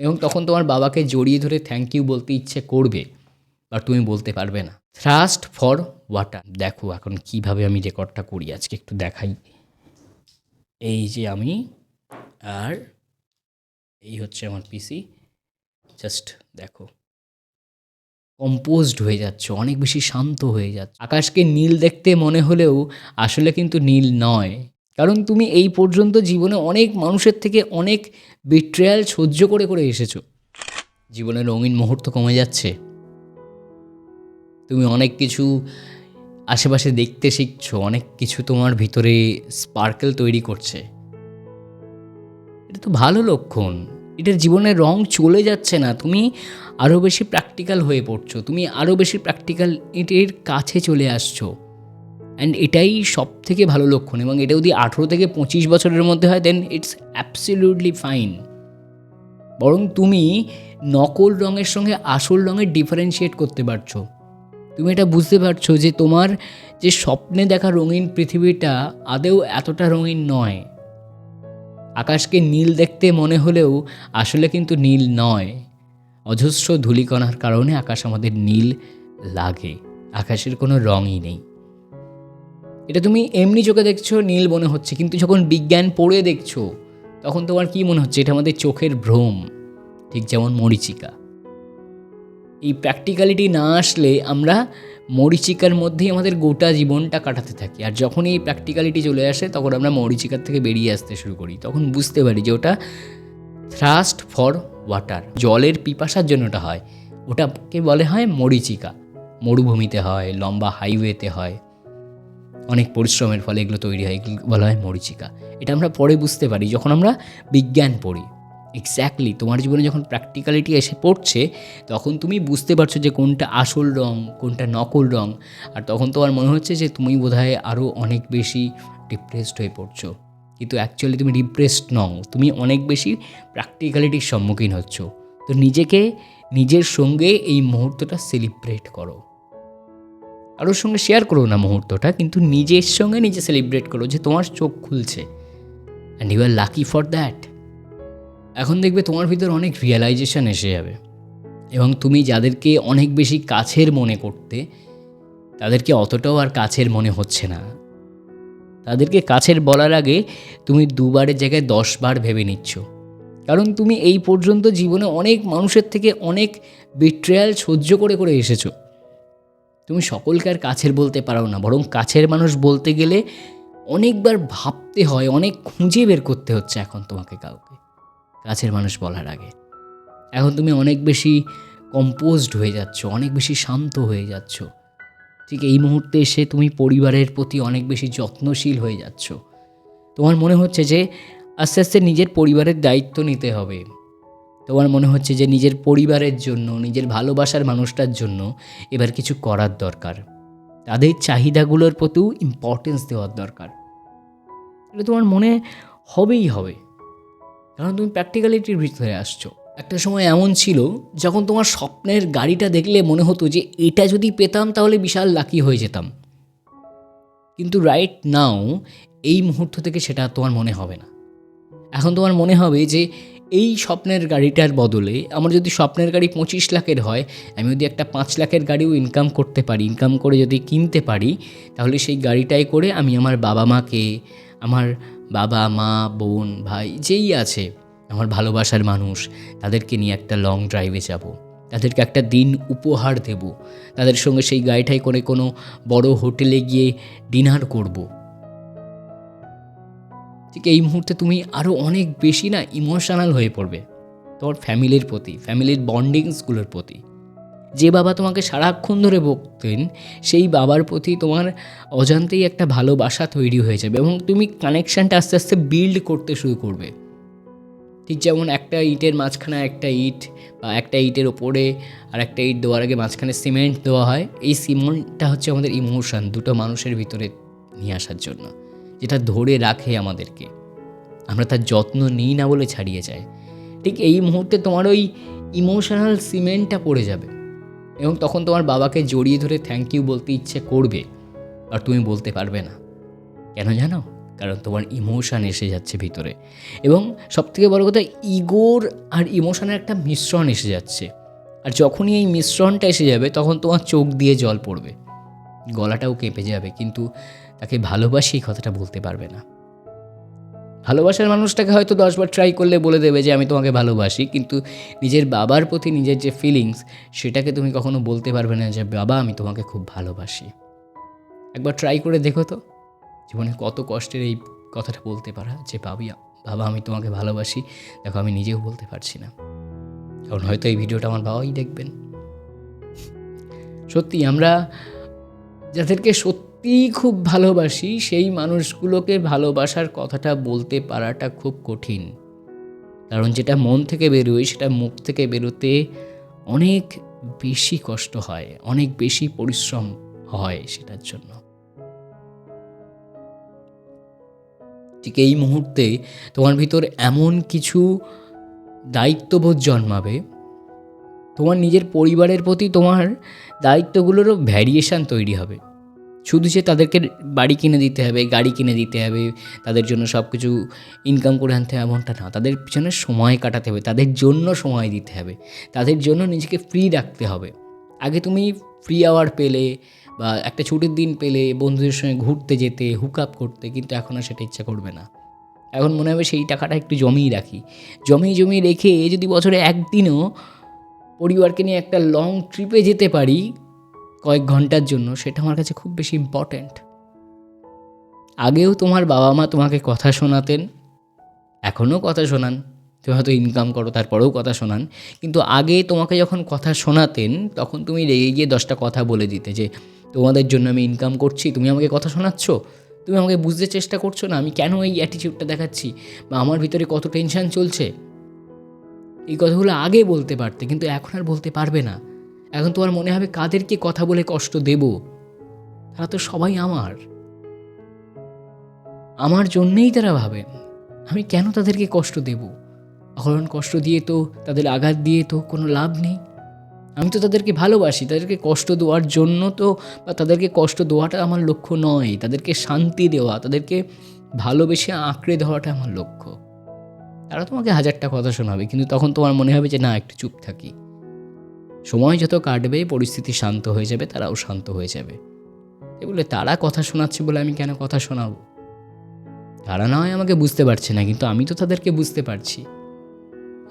এবং তখন তোমার বাবাকে জড়িয়ে ধরে থ্যাংক ইউ বলতে ইচ্ছে করবে, বা তুমি বলতে পারবে না। থ্রাস্ট ফর ওয়াটার দেখো এখন কীভাবে আমি রেকর্ডটা করি, আজকে একটু দেখাই। এই যে আমি, আর এই হচ্ছে আমার পিসি জাস্ট দেখো। কম্পোজড হয়ে যাচ্ছে, অনেক বেশি শান্ত হয়ে যাচ্ছে। আকাশকে নীল দেখতে মনে হলেও আসলে কিন্তু নীল নয়। কারণ তুমি এই পর্যন্ত জীবনে অনেক মানুষের থেকে অনেক বিট্রেয়াল সহ্য করে করে এসেছ। জীবনে রঙিন মুহূর্ত কমে যাচ্ছে। তুমি অনেক কিছু আশেপাশে দেখতে শিখছো, অনেক কিছু তোমার ভিতরে স্পার্কেল তৈরি করছে। এটা তো ভালো লক্ষণ। এটার জীবনের রং চলে যাচ্ছে না, তুমি আরও বেশি প্র্যাকটিক্যাল হয়ে পড়ছো, তুমি আরও বেশি প্র্যাকটিক্যাল এটির কাছে চলে আসছো। অ্যান্ড এটাই সব থেকে ভালো লক্ষণ এবং এটা যদি আঠেরো থেকে পঁচিশ বছরের মধ্যে হয় দেন ইটস অ্যাবসলিউটলি ফাইন বরং তুমি নকল রঙের সঙ্গে আসল রঙের ডিফারেন্সিয়েট করতে পারছ। তুমি এটা বুঝতে পারছ যে তোমার যে স্বপ্নে দেখা রঙিন পৃথিবীটা আদেও এতটা রঙিন নয়। আকাশকে নীল দেখতে মনে হলেও আসলে কিন্তু নীল নয়। অজস্র ধূলিকণার কারণে আকাশ আমাদের নীল লাগে। আকাশের কোনো রঙই নেই। এটা তুমি এমনি চোখে দেখছ, নীল মনে হচ্ছে, কিন্তু যখন বিজ্ঞান পড়ে দেখছ, তখন তোমার কি মনে হচ্ছে? এটা আমাদের চোখের ভ্রম, ঠিক যেমন মরিচিকা। এই প্র্যাকটিক্যালিটি না আসলে আমরা মরিচিকার মধ্যেই আমাদের গোটা জীবনটা কাটাতে থাকি, আর যখন এই প্র্যাকটিক্যালিটি চলে আসে, তখন আমরা মরিচিকার থেকে বেরিয়ে আসতে শুরু করি। তখন বুঝতে পারি যে ওটা থ্রাস্ট ফর ওয়াটার জলের পিপাসার জন্য ওটা হয়। ওটাকে বলে হয় মরিচিকা। মরুভূমিতে হয়, লম্বা হাইওয়েতে হয়। অনেক পরিশ্রমের ফলে এগুলো তৈরি হয়, এগুলো বলা হয় মরিচিকা। এটা আমরা পরে বুঝতে পারি যখন আমরা বিজ্ঞান পড়ি। এক্স্যাক্টলি তোমার জীবনে যখন প্র্যাকটিক্যালিটি এসে পড়ছে, তখন তুমি বুঝতে পারছ যে কোনটা আসল রং, কোনটা নকল রং, আর তখন তোমার মনে হচ্ছে যে তুমি বোধহয় আরও অনেক বেশি ডিপ্রেসড হয়ে পড়ছো। কিন্তু অ্যাকচুয়ালি তুমি ডিপ্রেসড নও, তুমি অনেক বেশি প্র্যাকটিক্যালিটির সম্মুখীন হচ্ছ। তো নিজেকে, নিজের সঙ্গে এই মুহূর্তটা সেলিব্রেট করো। কারোর সঙ্গে শেয়ার করো না মুহূর্তটা, কিন্তু নিজের সঙ্গে নিজে সেলিব্রেট করো যে তোমার চোখ খুলছে। And you are lucky for that এখন দেখবে তোমার ভিতর অনেক রিয়েলাইজেশন এসে যাবে। এবং তুমি যাদেরকে অনেক বেশি কাছের মনে করতে, তাদেরকে অতটাও আর কাছের মনে হচ্ছে না। তাদেরকে কাছের বলার আগে তুমি দুবারের জায়গায় দশবার ভেবে নিচ্ছ। কারণ তুমি এই পর্যন্ত জীবনে অনেক মানুষের থেকে অনেক বিট্রেয়াল সহ্য করে করে এসেছ। তুমি সকলকে আর কাছের বলতে পারো না, বরং কাছের মানুষ বলতে গেলে অনেকবার ভাবতে হয়, অনেক খুঁজে বের করতে হচ্ছে এখন তোমাকে কাউকে, কাছের মানুষ বলার আগে। এখন তুমি অনেক বেশি কম্পোজড হয়ে যাচ্ছ, অনেক বেশি শান্ত হয়ে যাচ্ছ। ঠিক এই মুহূর্তে এসে তুমি পরিবারের প্রতি অনেক বেশি যত্নশীল হয়ে যাচ্ছ। তোমার মনে হচ্ছে যে আস্তে আস্তে নিজের পরিবারের দায়িত্ব নিতে হবে। তোমার মনে হচ্ছে যে নিজের পরিবারের জন্য, নিজের ভালোবাসার মানুষটার জন্য এবার কিছু করার দরকার। তাদের চাহিদাগুলোর প্রতিও ইম্পর্টেন্স দেওয়ার দরকার। এটা তোমার মনে হবেই হবে। কারণ তুমি প্র্যাকটিক্যালিটির ভিতরে আসছো। একটা সময় এমন ছিল, যখন তোমার স্বপ্নের গাড়িটা দেখলে মনে হতো যে এটা যদি পেতাম তাহলে বিশাল লাকি হয়ে যেতাম। কিন্তু রাইট নাও এই মুহূর্ত থেকে সেটা তোমার মনে হবে না। এখন তোমার মনে হবে যে এই স্বপ্নের গাড়িটার বদলে আমার যদি স্বপ্নের গাড়ি পঁচিশ লাখের হয়, আমি যদি একটা পাঁচ লাখের গাড়িও ইনকাম করতে পারি ইনকাম করে যদি কিনতে পারি, তাহলে সেই গাড়িটাই করে আমি আমার বাবা মাকে, আমার বাবা, মা, বোন, ভাই, যেই আছে, আমার ভালোবাসার মানুষ, তাদেরকে নিয়ে একটা লং ড্রাইভে যাব। তাদেরকে একটা দিন উপহার দেব। তাদের সঙ্গে সেই গাড়িটাই করে কোনো বড় হোটেলে গিয়ে ডিনার করব। ঠিক এই মুহূর্তে তুমি আরও অনেক বেশি না ইমোশনাল হয়ে পড়বে। তোমার ফ্যামিলির প্রতি, ফ্যামিলির বন্ডিংসগুলোর প্রতি। যে বাবা তোমাকে সারাক্ষণ ধরে বকতেন, সেই বাবার প্রতি তোমার অজান্তেই একটা ভালোবাসা তৈরি হয়ে যাবে এবং তুমি কানেকশানটা আস্তে আস্তে বিল্ড করতে শুরু করবে। ঠিক যেমন একটা ইটের মাঝখানে একটা ইট বা একটা ইটের ওপরে আর একটা ইট দেওয়ার আগে মাঝখানে সিমেন্ট দেওয়া হয়, এই সিমেন্টটা হচ্ছে আমাদের ইমোশন দুটো মানুষের ভিতরে নিয়ে আসার জন্য। যেটা ধরে রাখে আমাদেরকে। আমরা তার যত্ন নিই না বলে ছাড়িয়ে যায়। ঠিক এই মুহূর্তে তোমার ওই ইমোশনাল সিমেন্টটা পড়ে যাবে। এবং তখন তোমার বাবাকে জড়িয়ে ধরে থ্যাংক ইউ বলতে ইচ্ছে করবে, আর তুমি বলতে পারবে না। কেন জানো? কারণ তোমার ইমোশান এসে যাচ্ছে ভিতরে। এবং সবথেকে বড় কথা, ইগোর আর ইমোশানের একটা মিশ্রণ এসে যাচ্ছে। আর যখনই এই মিশ্রণটা এসে যাবে, তখন তোমার চোখ দিয়ে জল পড়বে। গলাটাও কেঁপে যাবে, কিন্তু তাকে ভালোবাসি এই কথাটা বলতে পারবে না। ভালোবাসার মানুষটাকে হয়তো দশবার ট্রাই করলে বলে দেবে যে, আমি তোমাকে ভালোবাসি। কিন্তু নিজের বাবার প্রতি নিজের যে ফিলিংস সেটাকে তুমি কখনো বলতে পারবে না যে, বাবা, আমি তোমাকে খুব ভালোবাসি। একবার ট্রাই করে দেখো তো। জীবনে কত কষ্টের এই কথাটা বলতে পারা যে, বাবি, বাবা, আমি তোমাকে ভালোবাসি। দেখো, আমি নিজেও বলতে পারছি না। কারণ হয়তো এই ভিডিওটা আমার বাবাই দেখবেন। সত্যি, আমরা যাদেরকে সত্যিই খুব ভালোবাসি, সেই মানুষগুলোকে ভালোবাসার কথাটা বলতে পারাটা খুব কঠিন। কারণ যেটা মন থেকে বেরোয়, সেটা মুখ থেকে বেরোতে অনেক বেশি কষ্ট হয়, অনেক বেশি পরিশ্রম হয় সেটার জন্য। ঠিক এই মুহূর্তে তোমার ভিতর এমন কিছু দায়িত্ববোধ জন্মাবে, তোমার নিজের পরিবারের প্রতি তোমার দায়িত্বগুলোরও ভ্যারিয়েশান তৈরি হবে। শুধু যে তাদেরকে বাড়ি কিনে দিতে হবে, গাড়ি কিনে দিতে হবে, তাদের জন্য সব কিছু ইনকাম করে আনতে হবে, এমনটা না। তাদের পিছনে সময় কাটাতে হবে, তাদের জন্য সময় দিতে হবে, তাদের জন্য নিজেকে ফ্রি রাখতে হবে। আগে তুমি ফ্রি আওয়ার পেলে বা একটা ছুটির দিন পেলে, বন্ধুদের সঙ্গে ঘুরতে যেতে হুক আপ করতে, কিন্তু এখন আর সেটা ইচ্ছা করবে না। এখন মনে হবে সেই টাকাটা একটু জমিয়ে রাখি। জমিয়ে জমিয়ে রেখে যদি বছরে একদিনও পরিবারকে নিয়ে একটা লং ট্রিপে যেতে পারি কয়েক ঘণ্টার জন্য সেটা আমার কাছে খুব বেশি ইম্পর্ট্যান্ট আগেও তোমার বাবা মা তোমাকে কথা শোনাতেন, এখনও কথা শোনান। তুমি হয়তো ইনকাম করো, তারপরেও কথা শোনান। কিন্তু আগে তোমাকে যখন কথা শোনাতেন, তখন তুমি রেগে গিয়ে দশটা কথা বলে দিতে যে, তোমাদের জন্য আমি ইনকাম করছি, তুমি আমাকে কথা শোনাচ্ছ? তুমি আমাকে বুঝতে চেষ্টা করছ না? আমি কেন এই অ্যাটিটিউডটা দেখাচ্ছি? বা আমার ভিতরে কত টেনশন চলছে? এই কথাগুলো আগে বলতে পারতে, কিন্তু এখন আর বলতে পারবে না। এখন তোমার মনে হবে কাদেরকে কথা বলে কষ্ট দেব? তারা তো সবাই আমার। আমার জন্যেই তারা ভাবেন আমি কেন তাদেরকে কষ্ট দেব? অকারণ কষ্ট দিয়ে তো, তাদের আঘাত দিয়ে তো কোনো লাভ নেই। আমি তো তাদেরকে ভালোবাসি, তাদেরকে কষ্ট দেওয়ার জন্য তো, বা তাদেরকে কষ্ট দেওয়াটা আমার লক্ষ্য নয়। তাদেরকে শান্তি দেওয়া, তাদেরকে ভালোবেসে আঁকড়ে ধরাটা আমার লক্ষ্য। তারা তোমাকে হাজারটা কথা শোনাবে, কিন্তু তখন তোমার মনে হবে যে, না, একটু চুপ থাকি। সময় যত কাটবে, পরিস্থিতি শান্ত হয়ে যাবে, তারাও শান্ত হয়ে যাবে। এগুলো তারা কথা শোনাচ্ছে বলে আমি কেন কথা শোনাবো? তারা না হয় আমাকে বুঝতে পারছে না, কিন্তু আমি তো তাদেরকে বুঝতে পারছি।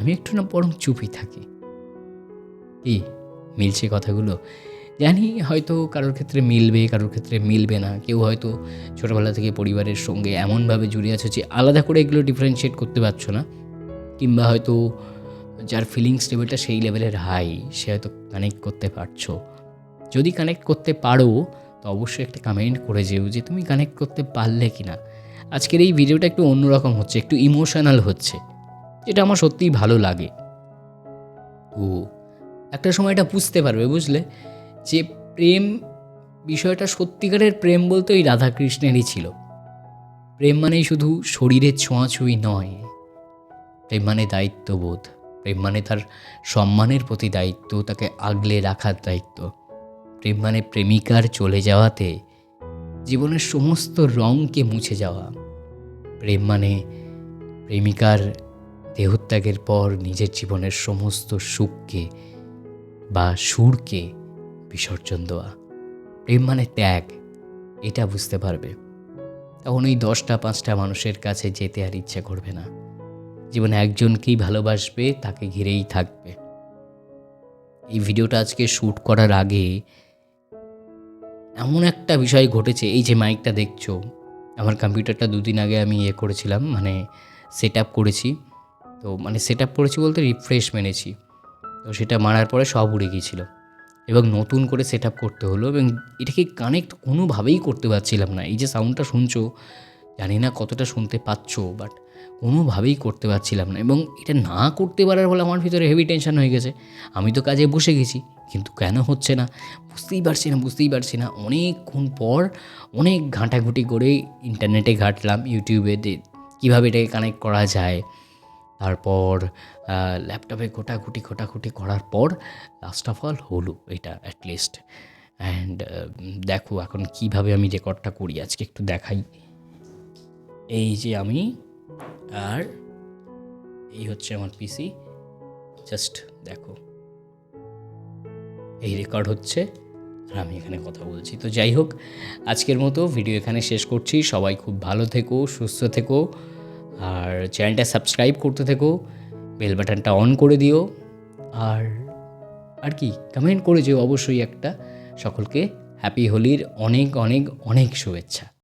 আমি একটু না বরং চুপই থাকি। কি, মিলছে কথাগুলো? জানি হয়তো কারোর ক্ষেত্রে মিলবে, কারোর ক্ষেত্রে মিলবে না। কেউ হয়তো ছোটোবেলা থেকে পরিবারের সঙ্গে এমনভাবে জুড়ে আছে যে আলাদা করে এগুলো ডিফারেন্সিয়েট করতে পারছ না। কিংবা হয়তো যার ফিলিংস লেভেলটা সেই লেভেলের হাই সে হয়তো কানেক্ট করতে পারছ। যদি কানেক্ট করতে পারো, তো অবশ্যই একটা কমেন্ট করে যেও যে তুমি কানেক্ট করতে পারলে কি না আজকের এই ভিডিওটা একটু অন্যরকম হচ্ছে, একটু ইমোশনাল হচ্ছে, যেটা আমার সত্যিই ভালো লাগে। তো একটা সময় এটা বুঝতে পারবে, বুঝলে? যে প্রেম, বিষয়টা সত্যিকারের প্রেম বলতে ওই রাধাকৃষ্ণেরই ছিল। প্রেম মানেই শুধু শরীরের ছোঁয়াছুঁই নয়, প্রেম মানে দায়িত্ববোধ। প্রেম মানে তার সম্মানের প্রতি দায়িত্ব, তাকে আগলে রাখার দায়িত্ব। প্রেম মানে প্রেমিকার চলে যাওয়াতে জীবনের সমস্ত রঙকে মুছে যাওয়া। প্রেম মানে প্রেমিকার দেহত্যাগের পর নিজের জীবনের সমস্ত সুখকে বা সুরকে বিসর্জন দেওয়া। প্রেম মানে ত্যাগ, এটা বুঝতে পারবে। তখন ওই দশটা, পাঁচটা মানুষের কাছে যেতে আর ইচ্ছা করবে না। জীবনে একজনকেই ভালোবাসবে, তাকে ঘিরেই থাকবে। এই ভিডিওটা আজকে শ্যুট করার আগে এমন একটা বিষয় ঘটেছে, এই যে মাইকটা দেখছ, আমার কম্পিউটারটা দুদিন আগে আমি ইয়ে করেছিলাম মানে সেট আপ করেছি। তো মানে সেট আপ করেছি বলতে রিফ্রেশ মেনেছি। তো সেটা মারার পরে সব উড়ে গিয়েছিল। এবং নতুন করে সেট আপ করতে হলো এবং এটাকে কানেক্ট কোনোভাবেই করতে পারছিলাম না। এই যে সাউন্ডটা শুনছো, জানি না কতটা শুনতে পাচ্ছ, বাট কোনোভাবেই করতে পারছিলাম না এবং এটা না করতে পারার ফলে আমার ভিতরে হেভি টেনশন হয়ে গেছে। আমি তো কাজে বসে গেছি, কিন্তু কেন হচ্ছে না? বুঝতেই পারছি না, বুঝতেই পারছি না। অনেকক্ষণ পর অনেক ঘাঁটাঘুটি করে ইন্টারনেটে ঘাঁটলাম ইউটিউবে কীভাবে এটাকে কানেক্ট করা যায়? তারপর ল্যাপটপে ঘোটাঘুটি ঘোটাঘুটি করার পর লাস্ট অফ অল হলো এটা অ্যাটলিস্ট অ্যান্ড দেখো এখন কীভাবে আমি রেকর্ডটা করি, আজকে একটু দেখাই। এই যে আমি আর এই হচ্ছে আমার পিসি জাস্ট দেখো। এই রেকর্ড হচ্ছে আর আমি এখানে কথা বলছি। তো যাই হোক, আজকের মতো ভিডিও এখানে শেষ করছি। সবাই খুব ভালো থেকো, সুস্থ থেকো আর চ্যানেলটা সাবস্ক্রাইব করতে থেকো বেল বাটনটা অন করে দিও। আর আর কি কমেন্ট করে যেও অবশ্যই একটা। সকলকে হ্যাপি হোলির অনেক অনেক অনেক শুভেচ্ছা।